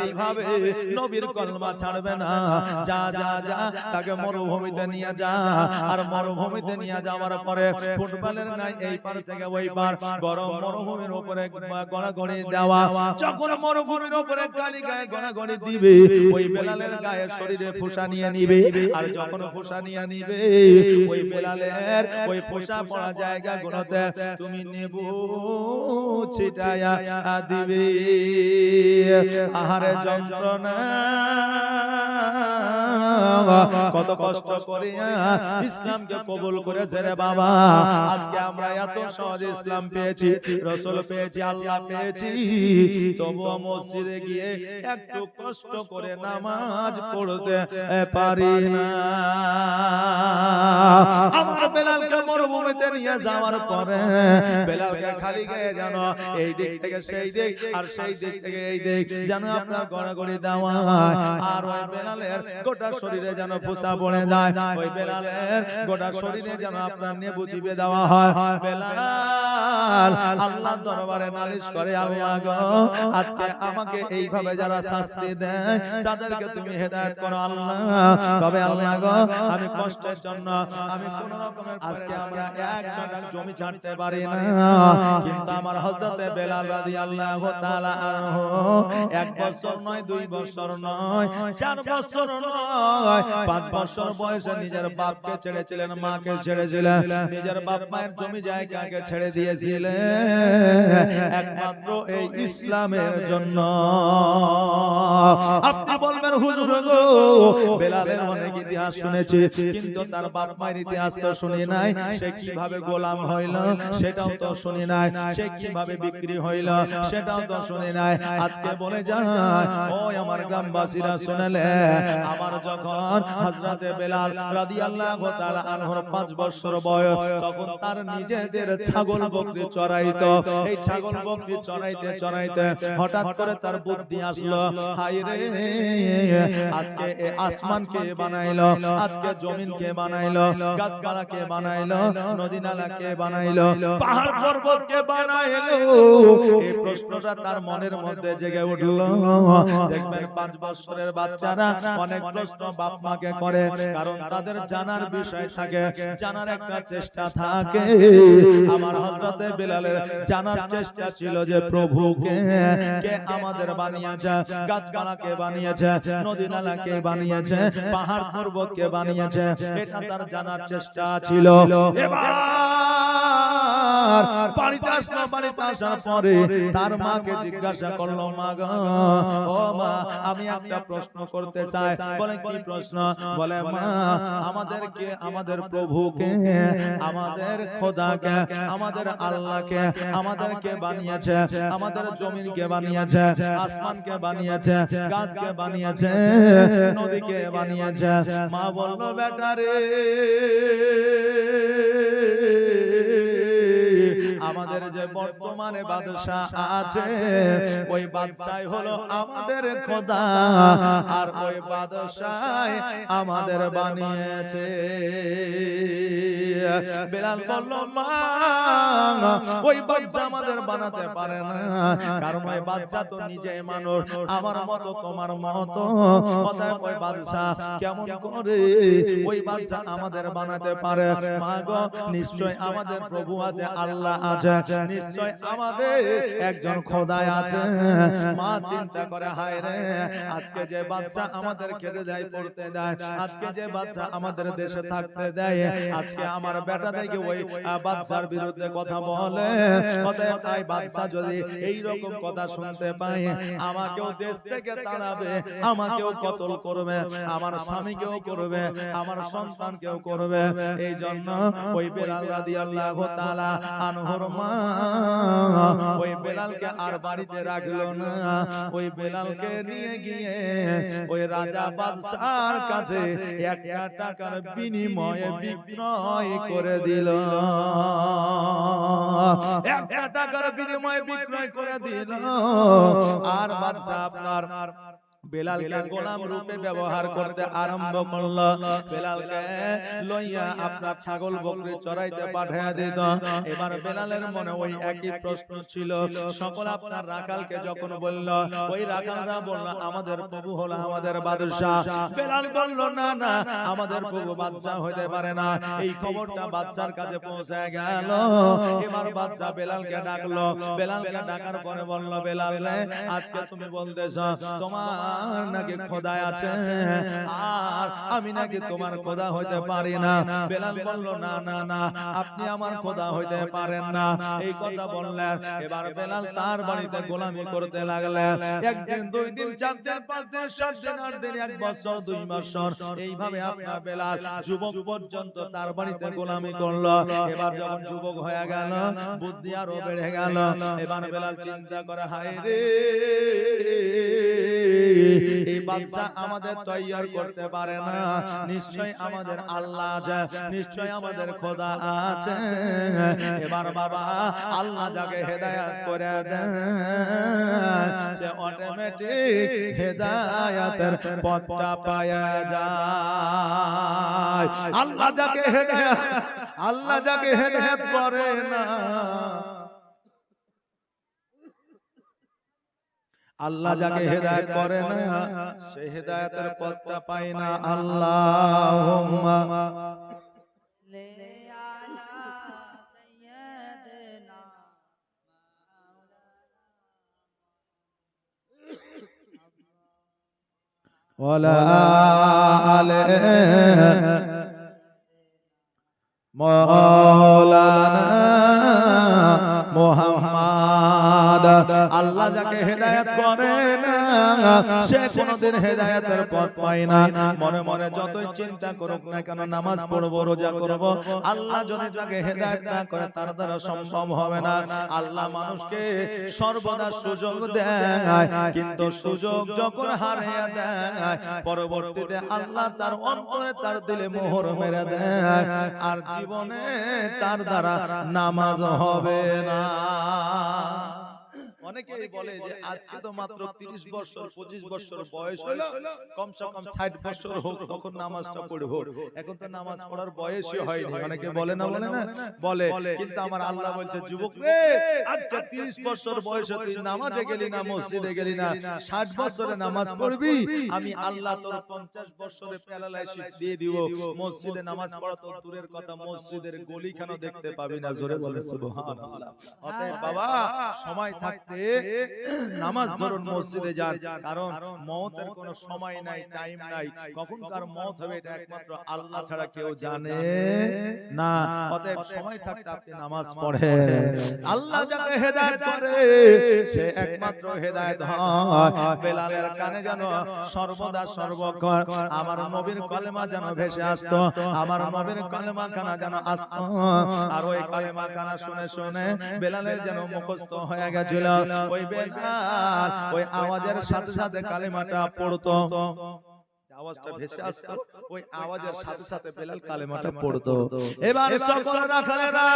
এইভাবে নবীর কলমা ছাড়বে না। যা যা যা তাকে মরুভূমিতে নিয়ে যা। আর মরুভূমিতে নিয়ে যাওয়ার পরে ফুটবলের নাই এই পার থেকে ওই পার গরম মরুভূমির উপরে গড়াগড়ি দেওয়া। যখন মরুভূমির উপরে গালি গায়ে গড়াগড়ি দিবে ওই বেলালের গায়ে শরীরে ফুসা নিয়ে নিবে। আর যখন ফুসা নিয়ে নিবে ওই বেলালের ওই ফুসা পড়া জায়গা গুলোতে তুমি নেবু ছিটায়া দিবে আহারে যন্ত্রণা। কত কষ্ট করিয়া ইসলামকে কবুল করেছে রে বাবা। আজকে আমরা এত সহজে ইসলাম পেয়েছি রসুল পেয়েছি আল্লাহ পেয়েছি। তবুও মসজিদে গিয়ে একটু কষ্ট করে নামাজ পড়তে পারি না। আমার বেলালকে মরুভূমিতে নিয়ে যাওয়ার পরে বেলালকে খালি গায়ে যেন এই দিক থেকে সেই দিক আর সেই দিক থেকে এই দিক যেন আপনার গড়াগড়ি দেওয়া হয়। আর ওই বেলালের গোটা শরীরে যেন ফোসা পড়ে যায়। ওই বেলালের গোটা শরীরে যেন আপনার নেবু চিপে দেওয়া হয়। বেলাল আল্লাহ দরবারে নালিশ করে আল্লাহ গো আজকে আমাকে এইভাবে যারা শাস্তি দেয় তাদেরকে তুমি হেদায়েত করো আল্লাহ। তবে আল্লাহ গো আমি কষ্টের জন্য আমি কোন রকমের আজকে আমরা এক জমি ছাড়তে পারি না। কিন্তু আমার হযরতে বেলাল রাদিয়াল্লাহু তাআলা আনহু এক বছর নয় দুই বছর নয় চার বছর নয় পাঁচ বছর বয়সে নিজের বাপকে ছেড়েছিলেন মাকে ছেড়েছিলেন নিজের বাপ মায়ের জমি জায়গাকে ছেড়ে দিয়েছিলেন। একমাত্র এই ইসলামের জন্য। আপনি বলবেন হুজুর গো বেলালের অনেক ইতিহাস শুনেছি কিন্তু তার বাপ মায়ের ইতিহাস তো শুনি নাই সে কীভাবে গোলাম হইল? সেটাও তো শুনি নাই। সে কীভাবে বিক্রি হইল সেটাও তো শুনি নাই। আজকে বলে যায় ওই আমার গ্রামবাসীরা শুনলে আমার যখন হযরতে বেলাল রাদিয়াল্লাহু তাআলা আনহুর 5 বছর বয়স তখন তার নিজেদের ছাগল বকরি চড়াইতো। এই ছাগল বকরি চড়াইতে চড়াইতে হঠাৎ করে তার বুদ্ধি আসলো। হায় রে আজকে এ আসমান কে বানাইলো? আজকে জমিন কে বানাইলো? গাছপালা কে বানাইলো? নদী নালা কে বানাইলো? পাহাড় পর্বত কে বানাইলো? এই প্রশ্নটা তার মনের মধ্যে জেগে উঠল। দেখবেন পাঁচ বছরের বাচ্চারা অনেক প্রশ্ন বাপ মাকে করে কারণ তাদের জানার বিষয় থাকে জানার একটা চেষ্টা থাকে। আমার হযরতে বেলালের জানার চেষ্টা ছিল যে প্রভুকে কে আমাদের বানিয়েছে? গাছপালা কে বানিয়েছে? নদী নালা কে বানিয়েছে? পাহাড় পর্বত কে বানিয়েছে? এটা তার জানার চেষ্টা ছিল। এবার বাড়িতে আসলো বাড়িতে আসার পরে তার মাকে জিজ্ঞাসা করল মা ও মা আমি একটা প্রশ্ন করতে চাই। বলে কি প্রশ্ন? বলে মা আমাদেরকে আমাদের প্রভুকে আমাদের খোদাকে আমাদের আল্লাহকে আমাদেরকে বানিয়েছে আমাদের জমিনকে বানিয়েছে আসমানকে বানিয়েছে গাছকে বানিয়েছে নদীকে বানিয়েছে। মা বলল বেটারে আমাদের যে বর্তমানে বাদশাহ আছে ওই বাদশাহ হলো আমাদের খোদা আর ওই বাদশাহ আমাদের বানিয়েছে। বেলাল বলল মা ওই বাচ্চা আমাদের বানাতে পারে না। কারণ ওই বাচ্চা তো নিজে মানুষ। আমার মতো তোমার মতো অতএব ওই বাদশা কেমন করে ওই বাচ্চা আমাদের বানাতে পারে? মা গো নিশ্চয় আমাদের প্রভু আছে আল্লাহ আছে। নিশ্চয় আমাদের একজন খোদায় আছে। মা চিন্তা করে, হায় রে, আজকে যে বাচ্চা আমাদের খেতে দেয়, পড়তে দেয়, আজকে যে বাচ্চা আমাদের দেশে থাকতে দেয়, আজকে আমার বেটা দেখে ওই বাচ্চার বিরুদ্ধে কথা বলে। অতএব এই বাচ্চা যদি এই রকম কথা শুনতে পায় আমাকেও দেশ থেকে তাড়াবে, আমাকেও কতল করবে, আমার স্বামীকেও করবে, আমার সন্তানকেও করবে। এই জন্য ওই বেলাল রাদিয়াল্লাহু তাআলা আনহুর মা ওই বেলালকে আর বাড়িতে রাখল না। ওই বেলালকে নিয়ে গিয়ে ওই রাজা বাদশার কাছে একটা টাকার বিনিময়ে বিক্রয় করে দিল। একটা টাকার বিনিময়ে বিক্রয় করে দিল। আর বাদশা আপনার বেলালকে গোলাম রূপে ব্যবহার করতে আরম্ভ করল। বেলালকে লইয়া আপনার ছাগল বকরি চড়াইতে পাঠিয়ে দিত। এবার বেলালের মনে ওই একই প্রশ্ন ছিল। সকল আপনার রাখালকে যখন বলল ওই রাখালরা বলল আমাদের প্রভু হলো আমাদের বাদশাহ। বেলাল বলল না না আমাদের প্রভু বাদশাহ হইতে পারে না। এই খবরটা বাদশার কাছে পৌঁছে গেল। এবার বাদশা বেলালকে ডাকলো। বেলালকে ডাকার পরে বলল বেলাল রে আজকে তুমি বলতেছ তোমার নাকি খোদা আছে? আর আমি নাকি তোমার খোদা হইতে পারি না। বেলাল বলল না না না আপনি আমার খোদা হইতে পারেন না। এই কথা বললেন। এবার বেলাল তার বাড়িতে গোলামি করতে লাগলেন। একদিন দুই দিন চার দিন পাঁচ দিন সাত দিন আট দিন এক বছর দুই বছর। এইভাবে আপনার বেলাল যুবক পর্যন্ত তার বাড়িতে গোলামি করল। এবার যখন যুবক হয়ে গেল বুদ্ধি আরও বেড়ে গেল। এবার বেলাল চিন্তা করে হায় রে এই বাদশা আমাদের তৈয়ার করতে পারে না। নিশ্চয় আমাদের আল্লাহ আছে নিশ্চয় আমাদের খোদা আছে। এবার বাবা, আল্লাহ যাকে হেদায়াত করে দেন, সে অটোমেটিক হেদায়াতের পথটা পায়া যায়। আল্লাহ যাকে হেদায়াত, আল্লাহ যাকে হেদায়াত করে না আল্লাহ যাকে হেদায়ত করে না সে হেদায়তের পথটা পায় না। আল্লাহ মৌলানা মোহাম্মদ আল্লাহ যাকে হেদায়েত করে না সে কোনোদিন হেদায়েতের পথ পায় না। মনে মনে যতই চিন্তা করুক না কেন নামাজ পড়ব রোজা করব। আল্লাহ যদি তাকে হেদায়েত না করে তার দ্বারা সম্ভব হবে না। আল্লাহ মানুষকে সর্বদা সুযোগ দেয় কিন্তু সুযোগ যখন হারিয়ে দেয় পরবর্তীতে আল্লাহ তার অন্তরে তার দিলে মোহর মেরে দেয়। আর জীবনে তার দ্বারা নামাজ হবে না। অনেকেই বলে যে আজকে তো মাত্র 30 বছর 25 বছর বয়স হলো কমসে কম 60 বছর হোক তখন নামাজটা পড়ব এখন তো নামাজ পড়ার বয়সই হয়নি অনেকে বলে না বলে না বলে কিন্তু আমার আল্লাহ বলছে যুবক রে আজকে 30 বছর বয়সে তুই নামাজে গেলি না মসজিদে গেলি না 60 বছরে নামাজ পড়বি? আমি আল্লাহ তোর 50 বছরে প্যারালাইসিস দিয়ে দিব মসজিদে নামাজ পড়া তো দূরের কথা মসজিদের গলিখানো দেখতে পাবি না জোরে বলে সুবহানাল্লাহ অতএব বাবা সময় থাকতে নামাজ ধরুন মসজিদে যান কারণ মওতের কোনো সময় নাই টাইম নাই। কখন কার মওত হবে এটা একমাত্র আল্লাহ ছাড়া কেউ জানে? না অতএব সময় থাকতে আপনি নামাজ পড়েন। আল্লাহ যাকে হেদায়েত করে সে একমাত্র হেদায়েত হয়। বেলালের কানে যেন সর্বদা সর্বক্ষণ আমার নবীর কলেমা যেন ভেসে আসতো আমার নবীর কলেমা কানা যেন আসতো আর ওই কলেমা কানা শুনে শুনে বেলালের যেন মুখস্থ হয়ে গেছিল ওই বেলাল ওই আওয়াজের সাথে সাথে কালেমাটা পড়তো। আওয়াজটা ভেসে আসতো ওই আওয়াজের সাথে সাথে বেলাল কালেমাটা পড়তো। এবার সকল রাখালেরা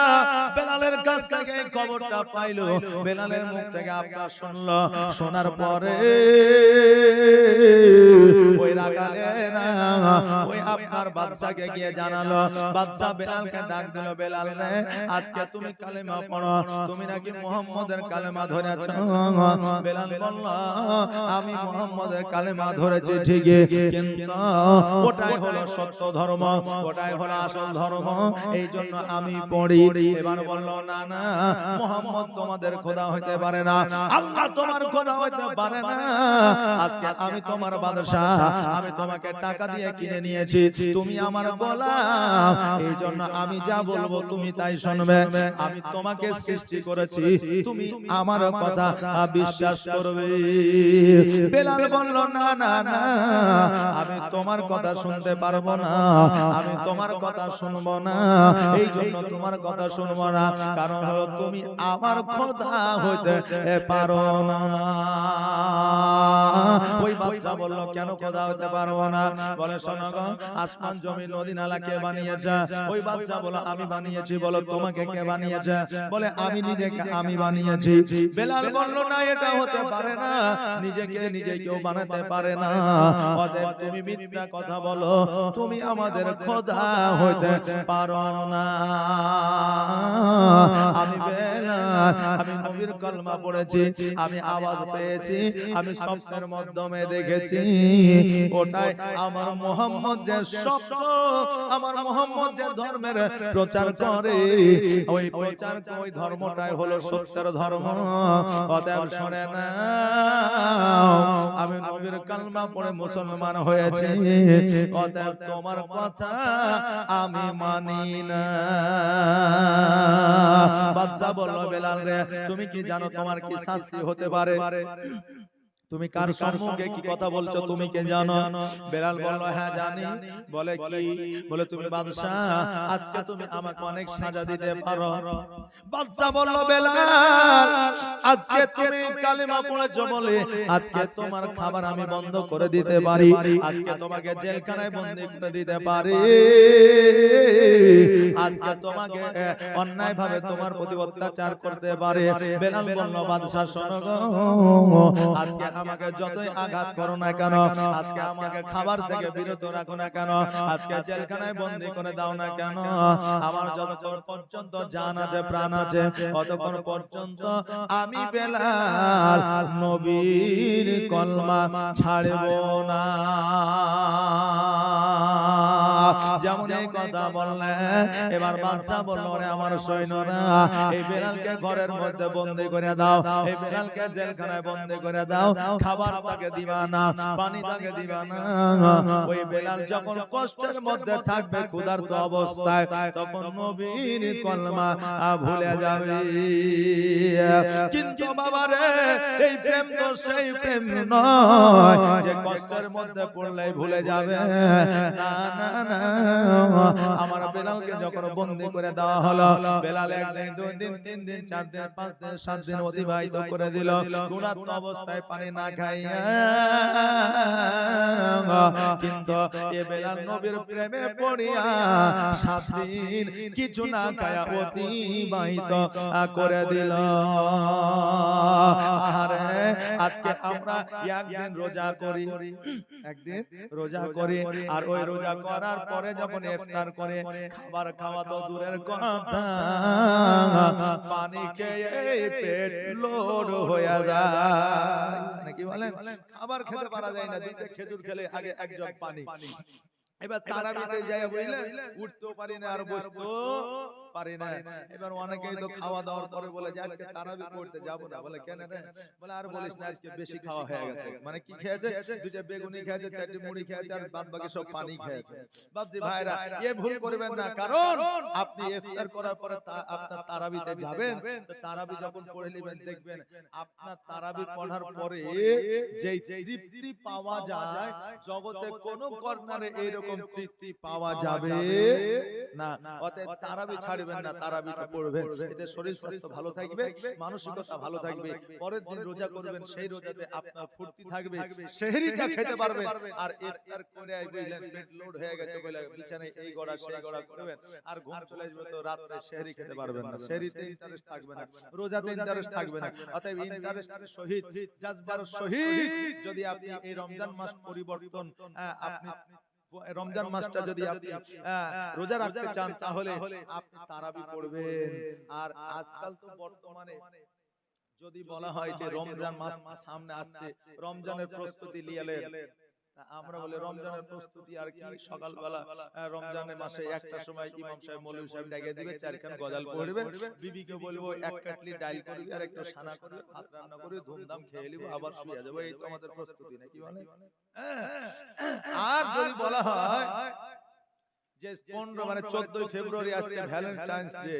বেলালের কাছ থেকে এই খবরটা পাইলো। বেলালের মুখ থেকে আপনার শুনলো। শোনার পরে ওই রাখালেরা ওই আপনার বাদশাকে গিয়ে জানালো বাদশা বেলালকে ডাক দিল বেলাল রে আজকে তুমি কালেমা পড়ো তুমি নাকি মুহাম্মদের কালেমা ধরেছ? বেলাল বলল আমি মুহাম্মদের কালেমা ধরেছি ঠিকই। কিন্তু ওটাই হলো সত্য ধর্ম ওটাই হলো আসল ধর্ম। এই জন্য আমি পড়ি। এবার বলল না না মোহাম্মদ তোমাদের খোদা হইতে পারে না। আল্লাহ তোমার খোদা হইতে পারে না। আজকে আমি তোমার বাদশাহ আমি তোমাকে টাকা দিয়ে কিনে নিয়েছি। তুমি আমার গোলাম। এই জন্য আমি যা বলব তুমি তাই শুনবে। আমি তোমাকে সৃষ্টি করেছি। তুমি আমার কথা বিশ্বাস করবে। বেলাল বলল না না না আমি তোমার কথা শুনতে পারব না। আমি তোমার কথা শুনব না। এই জন্য তোমার কথা শুনব না। কারণ হলো তুমি আমার খোদা হইতে পারো না। ওই বাদশা বলল কেন খোদা হতে পারব না? বলে শোনো গো আসমান জমি নদী নালা কে বানিয়েছে। ওই বাচ্চা বলো আমি বানিয়েছি। বলো তোমাকে কে বানিয়েছে? বলে আমি নিজেকে আমি বানিয়েছি। বেলাল বলল না এটা হতে পারে না। নিজেকে নিজে কেউ বানাতে পারে না অতএব তুমি মিথ্যা কথা বলো তুমি আমাদের খোদা হইতে পারো না। আমি আমি নবীর কলমা পড়েছি আমি আওয়াজ পেয়েছি আমি স্বপ্নের মাধ্যমে দেখেছি। ওটাই আমার মোহাম্মদ যে স্বপ্ন আমার মোহাম্মদ যে ধর্মের প্রচার করে। ওই প্রচার ওই ধর্মটাই হলো সত্যের ধর্ম। অতএব শোনে না আমি নবীর কালমা পড়ে মুসলমান হয়েছি। অতএব তোমার কথা আমি মানি না। বাদশা বলল, বেলাল রে, তুমি কি জানো তোমার কি শাস্তি হতে পারে? তুমি কার সম্মুখে কি কথা বলছো? তুমি কে জানো? বেলাল বলল হ্যাঁ জানি। বলে কি? বলে তুমি বাদশাহ আজকে তুমি আমাকে অনেক সাজা দিতে পারো। বাদশাহ বলল বেলাল আজকে তুমি কালেমা পড়েছো বলে আজকে তোমার খাবার আমি বন্ধ করে দিতে পারি। আজকে তোমাকে জেলখানায় বন্দি করে দিতে পারি। আজকে তোমাকে অন্যায় ভাবে তোমার প্রতি অত্যাচার করতে পারে। বেলাল বলল বাদশাহ শোনো গো। আজকে আমাকে যতই আঘাত করো না কেন আজকে আমাকে খাবার থেকে বিরত রাখো না কেন আজকে জেলখানায় বন্দি করে দাও না কেন আমার যতক্ষণ পর্যন্ত জান আছে প্রাণ আছে ততক্ষণ পর্যন্ত আমি বেলাল নবীর কলমা ছাড়ব না। যেমন এই কথা বললেন এবার বাদশা বলল রে আমার সৈন্যরা এই বেলালকে ঘরের মধ্যে বন্দি করে দাও এই বেলালকে জেলখানায় বন্দি করে দাও খাবার তাকে দিবা না পানি তাকে দিবা না। ওই বেলাল যখন কষ্টের মধ্যে থাকবে ক্ষুধার্ত অবস্থায় তখন নবীর কলমা ভুলে যাবে। কিন্তু বাবা রে এই প্রেম তো সেই প্রেম নয় যে কষ্টের মধ্যে পড়লেই ভুলে যাবে। না না না আমার বেলালকে যখন বন্দি করে দেওয়া হলো বেলাল একদিন দুই দিন তিন দিন চার দিন পাঁচ দিন সাত দিন অতিবাহিত করে দিল। গুণাত্ম অবস্থায় পানি না খাইয়া। কিন্তু এ বেলাল নবীর প্রেমে পড়িয়া সাত দিন কিছু না খায়া অতিবাহিত করে দিল। আরে আজকে আমরা একদিন রোজা করি। একদিন রোজা করি আর ওই রোজা করার পরে যখন ইফতার করে খাবার খাওয়া তো দূরের কথা। পানি খেয়ে পেট লোড হয়ে যায়। নাকি বলেন? খাবার খেতে পারা যায় না দুইটা খেজুর খেলে আগে এক জগ পানি। এবার তারাবিতে যায় বুঝলেন উঠতেও পারি না আর বসতেও পারি না। এবার অনেকেই তো খাওয়া দাওয়ার পরে বলে যে আজকে তারাবি পড়তে যাব না। বলে কেন রে? বলে আর বলিস না আজকে বেশি খাওয়া হয়ে গেছে। মানে কি খেয়েছে? দুইটা বেগুনি খেয়েছে চারটি মুড়ি খেয়েছে আর বাদ বাকি সব পানি খেয়েছে। বাবজি ভাইরা এ ভুল করবেন না। কারণ আপনি ইফতার করার পরে আপনার তারাবিতে যাবেন। তো তারাবি যখন পড়ে নেবেন দেখবেন আপনার তারাবি পড়ার পরে যেই তৃপ্তি পাওয়া যায় জগতে কোন কর্নারে এইরকম তৃপ্তি পাওয়া যাবে না অতএব তারাবি ছাড়বেন না তারাবিটা পড়বেন এতে শরীর স্বাস্থ্য ভালো থাকবে মানসিকতা ভালো থাকবে। পরের দিন রোজা করবেন সেই রোজাতে আপনার ফুর্তি থাকবে। সেহরিটা খেতে পারবেন। আর ইফতার করে আই বুঝলেন পেট লোড হয়ে গেছে বলে বিছানায় এই গড়া সেই গড়া করবেন। আর ঘুম চলে আসবে তো রাত্রে সেহরি খেতে পারবেন না। সেহরিতে ইন্টারেস্ট থাকবে না। রোজাতে ইন্টারেস্ট থাকবে না। অতএব ইন্টারেস্টের সহিত জাজবার সহিত যদি আপনি এই রমজান মাস পরিবর্তন আপনি রমজান মাসটা যদি আপনি আহ, রোজা রাখতে চান তাহলে আপনি তারাবি পড়বেন। আর আজকাল তো বর্তমানে যদি বলা হয় যে রমজান মাস সামনে আসছে রমজানের প্রস্তুতি নিয়ে আমরা বলি রমজানের প্রস্তুতি আর কি সকালবেলা রমজানের মাসে একটা সময় ইমাম সাহেব মৌলভী সাহেব ডেকে দিবে চারখান গজাল পড়বে বিবিকে বলব এক কাটলি ডাইল করবি আর একটু সানা করবি ভাত রান্না করবি ধুমধাম খেয়ে নিবো আবার শুয়ে যাব এই তো আমাদের প্রস্তুতি নাকি হ্যাঁ। আর যদি বলা হয় যে পনেরো মানে চোদ্দই ফেব্রুয়ারি আসছে ভ্যালেন্টাইন্স ডে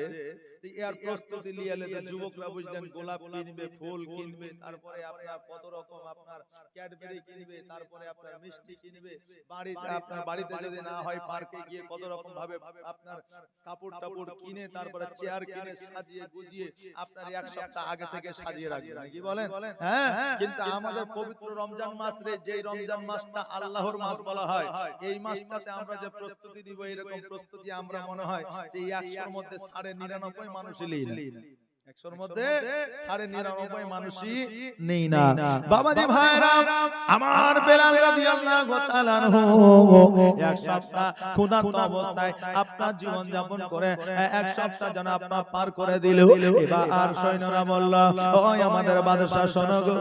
এর প্রস্তুতি নিয়ে এলে যুবকরা বুঝলেন গোলাপ কিনবে ফুল কিনবে তারপরে আপনার কত রকম আপনার ক্যাডবেরি কিনবে তারপরে আপনার মিষ্টি কিনবে বাড়িতে আপনার বাড়িতে যদি না হয় পার্কে গিয়ে কত রকম ভাবে আপনার কাপড় টাপড় কিনে তারপরে চেয়ার কিনে সাজিয়ে গুজিয়ে আপনার এক সপ্তাহ আগে থেকে সাজিয়ে রাখবেন কি বলেন? হ্যাঁ কিন্তু আমাদের পবিত্র রমজান মাস রে যেই রমজান মাসটা আল্লাহর মাস বলা হয় এই মাসটাতে আমরা যে প্রস্তুতি দিব এরকম প্রস্তুতি আমরা মনে হয় যে এই একশোর মধ্যে সাড়ে নিরানব্বই মানুষই নেই একশোর মধ্যে সাড়ে নিরানব্বই মানুষই নেই না। বাবাজি ভাইরা আমার বেলাল রাদিয়াল্লাহু তাআলা আনহু এক সপ্তাহ ক্ষুধার্ত অবস্থায় আপনার জীবন যাপন করে এক সপ্তাহ যেন আপনার পার করে দিল। এবার সৈন্যরা বলল ওই আমাদের বাদশাহ শোনো গো।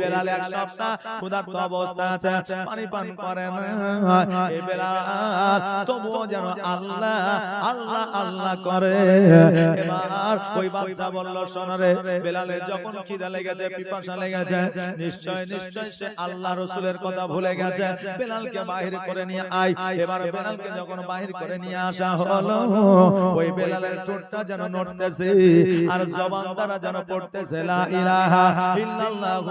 বেলাল এক সপ্তাহ ক্ষুধার্ত অবস্থা আছে। পানি পান করে না এই বেলাল তবুও যেন আল্লাহ আল্লাহ আল্লাহ করে। এবার ওই বাচ্চা বলল বেলালের যখন খিদা লেগেছে পিপাসা লেগেছে। নিশ্চয় নিশ্চয় সে আল্লাহ রসুলের কথা ভুলে গেছে। বেলালকে বাহির করে নিয়ে আই এবার বেলালকে যখন বাহির করে নিয়ে আসা হলো ওই বেলালের ঠোঁটটা যেন নড়তেছে। আর জবান দ্বারা যেন পড়তেছে লা ইলাহা ইল্লাল্লাহু